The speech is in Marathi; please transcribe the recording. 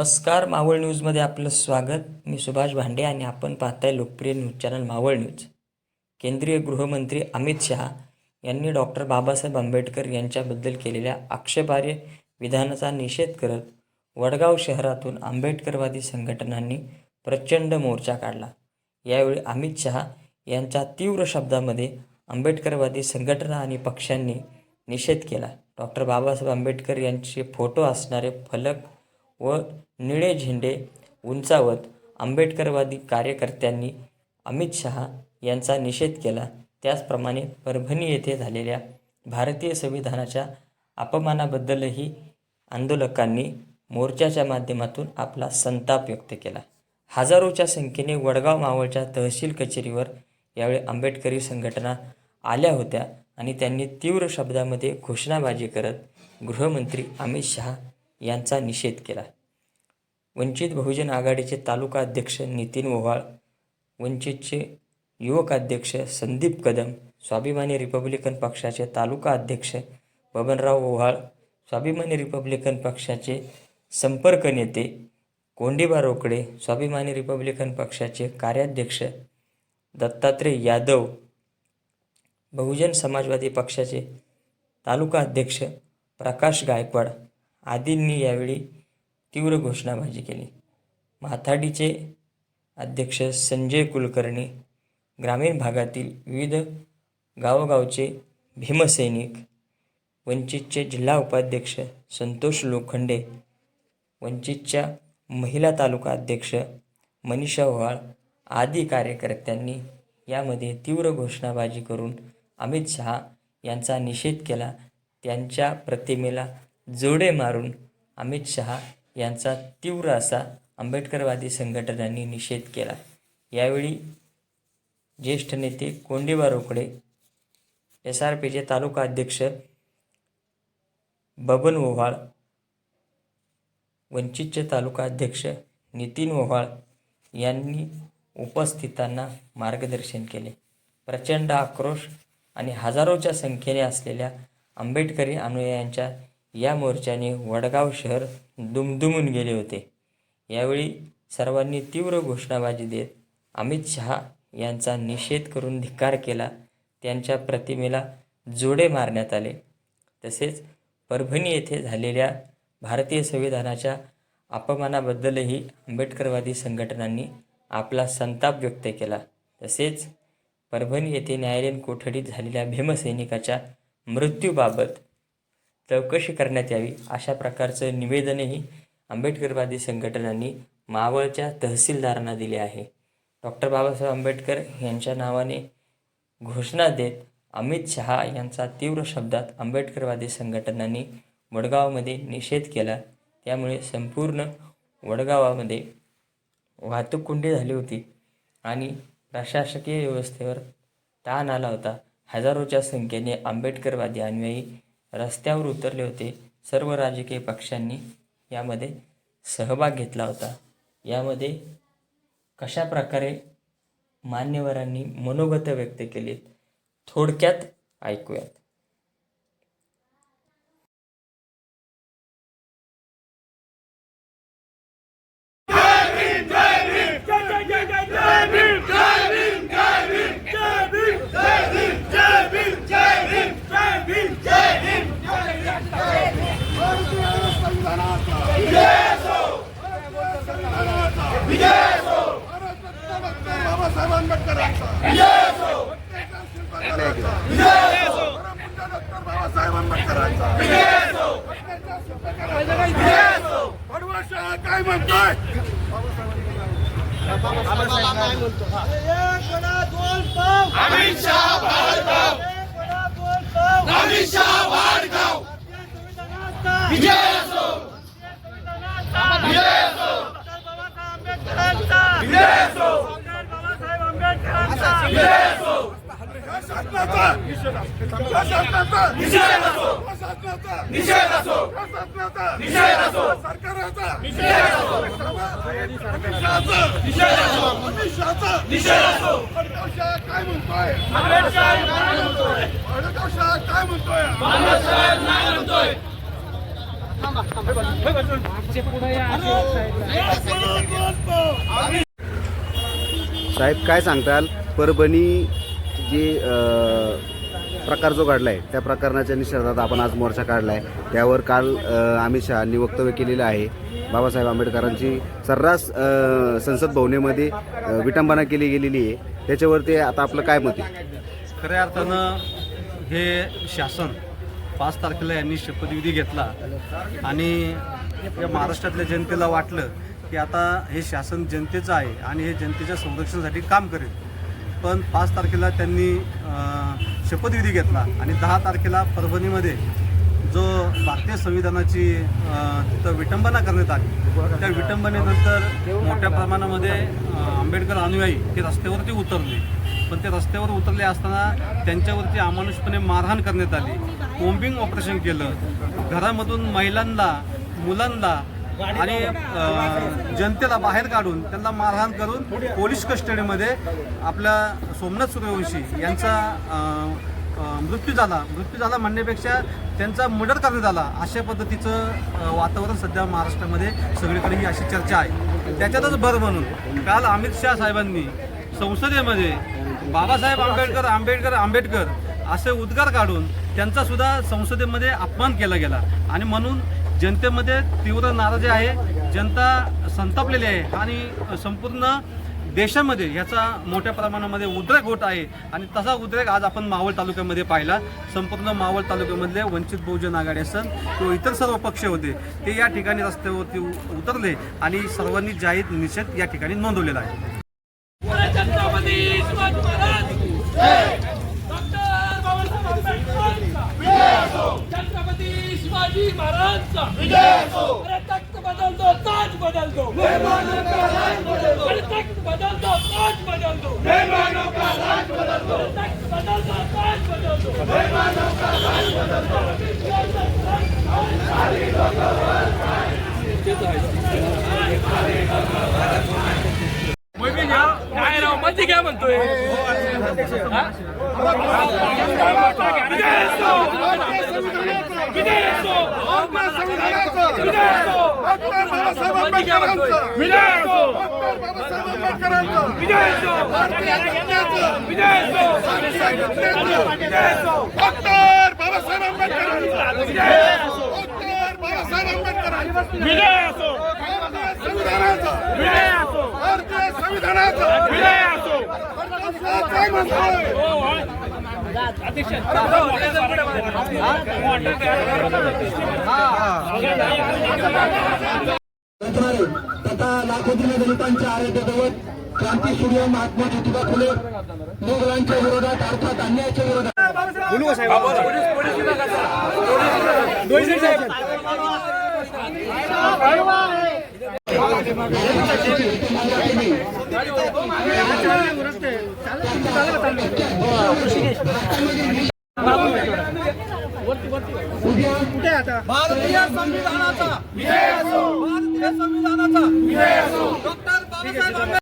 नमस्कार मावळ न्यूजमध्ये आपलं स्वागत. मी सुभाष भांडे आणि आपण पाहताय लोकप्रिय न्यूज चॅनल मावळ न्यूज. केंद्रीय गृहमंत्री अमित शहा यांनी डॉक्टर बाबासाहेब आंबेडकर यांच्याबद्दल केलेल्या आक्षेपार्ह विधानाचा निषेध करत वडगाव शहरातून आंबेडकरवादी संघटनांनी प्रचंड मोर्चा काढला. यावेळी अमित शहा यांच्या तीव्र शब्दामध्ये आंबेडकरवादी संघटना आणि पक्षांनी निषेध केला. डॉक्टर बाबासाहेब आंबेडकर यांचे फोटो असणारे फलक व निळे झेंडे उंचावत आंबेडकरवादी कार्यकर्त्यांनी अमित शहा यांचा निषेध केला. त्याचप्रमाणे परभणी येथे झालेल्या भारतीय संविधानाच्या अपमानाबद्दलही आंदोलकांनी मोर्चाच्या माध्यमातून आपला संताप व्यक्त केला. हजारोच्या संख्येने वडगाव मावळच्या तहसील कचेरीवर यावेळी आंबेडकरी संघटना आल्या होत्या आणि त्यांनी तीव्र शब्दामध्ये घोषणाबाजी करत गृहमंत्री अमित शहा यांचा निषेध केला. वंचित बहुजन आघाडीचे तालुका अध्यक्ष नितीन ओव्हाळ वंचितचे युवक अध्यक्ष संदीप कदम स्वाभिमानी रिपब्लिकन पक्षाचे तालुका अध्यक्ष बबनराव ओव्हाळ स्वाभिमानी रिपब्लिकन पक्षाचे संपर्क नेते कोंडीबा रोकडे स्वाभिमानी रिपब्लिकन पक्षाचे कार्याध्यक्ष दत्तात्रय यादव बहुजन समाजवादी पक्षाचे तालुका अध्यक्ष प्रकाश गायकवाड आदींनी यावेळी तीव्र घोषणाबाजी केली. माथाडीचे अध्यक्ष संजय कुलकर्णी ग्रामीण भागातील विविध गावोगावचे भीमसैनिक वंचितचे जिल्हा उपाध्यक्ष संतोष लोखंडे वंचितच्या महिला तालुका अध्यक्ष मनीषा ओव्हाळ आदी कार्यकर्त्यांनी यामध्ये तीव्र घोषणाबाजी करून अमित शहा यांचा निषेध केला. त्यांच्या प्रतिमेला जोडे मारून अमित शहा यांचा तीव्र असा आंबेडकरवादी संघटनांनी निषेध केला. यावेळी ज्येष्ठ नेते कोंडीबा रोकडे एस आर पीचे तालुका अध्यक्ष बबन ओव्हाळ वंचितचे तालुका अध्यक्ष नितीन ओव्हाळ यांनी उपस्थितांना मार्गदर्शन केले. प्रचंड आक्रोश आणि हजारोच्या संख्येने असलेल्या आंबेडकरी अनुयायांच्या या मोर्चाने वडगाव शहर दुमदुमून गेले होते. यावेळी सर्वांनी तीव्र घोषणाबाजी देत अमित शहा यांचा निषेध करून धिक्कार केला. त्यांच्या प्रतिमेला जोडे मारण्यात आले. तसेच परभणी येथे झालेल्या भारतीय संविधानाच्या अपमानाबद्दलही आंबेडकरवादी संघटनांनी आपला संताप व्यक्त केला. तसेच परभणी येथे न्यायालयीन कोठडीत झालेल्या भीमसैनिकाच्या मृत्यूबाबत चौकशी करण्यात यावी अशा प्रकारचं निवेदनही आंबेडकरवादी संघटनांनी मावळच्या तहसीलदारांना दिले आहे. डॉक्टर बाबासाहेब आंबेडकर यांच्या नावाने घोषणा देत अमित शहा यांचा तीव्र शब्दात आंबेडकरवादी संघटनांनी वडगावमध्ये निषेध केला. त्यामुळे संपूर्ण वडगावामध्ये वाहतूक कोंडी झाली होती आणि प्रशासकीय व्यवस्थेवर ताण आला होता. हजारोच्या संख्येने आंबेडकरवादी अनुयायी रस्त्यावर उतरले होते. सर्व राजकीय पक्षांनी यामध्ये सहभाग घेतला होता. यामध्ये कशा प्रकारे मान्यवरांनी मनोगत व्यक्त केलीत थोडक्यात ऐकूयात. पडवळ शहा काय म्हणतोय? अमित शहा अमित विजय असो विजय असो विजय असो शासनाचा शासनाचा निषेध असो शासनाचा निषेध असो शासनाचा निषेध असो सरकाराचा निषेध असो अमित शहाचा निषेध असो अमित शहाचा निषेध असो पडवळ शहा काय म्हणतोय काय म्हणतोय साहेब काय सांगताल? परभणी जी प्रकार जो घडला आहे त्या प्रकरणाच्या निषेधात आपण आज मोर्चा काढला आहे त्यावर काल अ, अमित शहानी वक्तव्य केलेलं आहे. बाबासाहेब आंबेडकरांची सर्रास संसद भवनेमध्ये विटंबना केली गेलेली आहे. त्याच्यावरती आता आपलं काय मत आहे? खऱ्या अर्थानं हे शासन पाच तारखेला यांनी शपथविधी घेतला. आणि या महाराष्ट्रातल्या जनतेला वाटलं की आता हे शासन जनतेचं आहे आणि हे जनतेच्या संरक्षणासाठी काम करेल. पण पाच तारखेला त्यांनी शपथविधी घेतला. आणि दहा तारखेला परभणीमध्ये जो भारतीय संविधानाची तिथं विटंबना करण्यात आली. त्या विटंबनेनंतर मोठ्या प्रमाणामध्ये आंबेडकर अनुयायी ते रस्त्यावरती उतरले. पण ते रस्त्यावर उतरले असताना त्यांच्यावरती अमानुषपणे मारहाण करण्यात आली. कोम्बिंग ऑपरेशन केलं. घरामधून महिलांना मुलांना आणि जनतेला बाहेर काढून त्यांना मारहाण करून पोलीस कस्टडीमध्ये आपल्या सोमनाथ सूर्यवंशी यांचा मृत्यू झाला. मृत्यू झाला म्हणण्यापेक्षा त्यांचा मर्डर करण्यात आला अशा पद्धतीचं वातावरण सध्या महाराष्ट्रामध्ये सगळीकडे ही अशी चर्चा आहे. त्याच्यातच भर म्हणून काल अमित शहा साहेबांनी संसदेमध्ये बाबासाहेब आंबेडकर आंबेडकर आंबेडकर असे उद्गार काढून त्यांचा सुद्धा संसदेमध्ये अपमान केला गेला. आणि म्हणून जनतेमध्ये तीव्र नाराजी आहे. जनता संतापलेली आहे आणि संपूर्ण देशामध्ये ह्याचा मोठ्या प्रमाणामध्ये उद्रेक होत आहे. आणि तसा उद्रेक आज आपण मावळ तालुक्यामध्ये पाहिला. संपूर्ण मावळ तालुक्यामधले वंचित बहुजन आघाडी असन किंवा इतर सर्व पक्ष होते ते या ठिकाणी रस्त्यावरती उतरले आणि सर्वांनी जाहीर निषेध या ठिकाणी नोंदवलेला आहे. महाराजचा अरे तख्त बदलतो ताज बदलतो अरे तख्त अरे तख्त बदलतो ताज? विजय असो! विजय असो! विजय असो! विजय असो! विजय असो! घटनेचं विजय असो! भारतीय घटनेचं विजय असो! डॉक्टर बाबासाहेब विजय असो! बाबासाहेब विजय असो! भारतीय काय तथा लाखो दलितांच्या आरोग्य दैवत क्रांती सूर्य महात्मा ज्योतिबा फुले मुघलांच्या विरोधात अर्थात अन्यायाच्या विरोधात भारतीय संविधानाचा. भारतीय संविधानाचा. डॉक्टर बाबासाहेब आंबेडकर.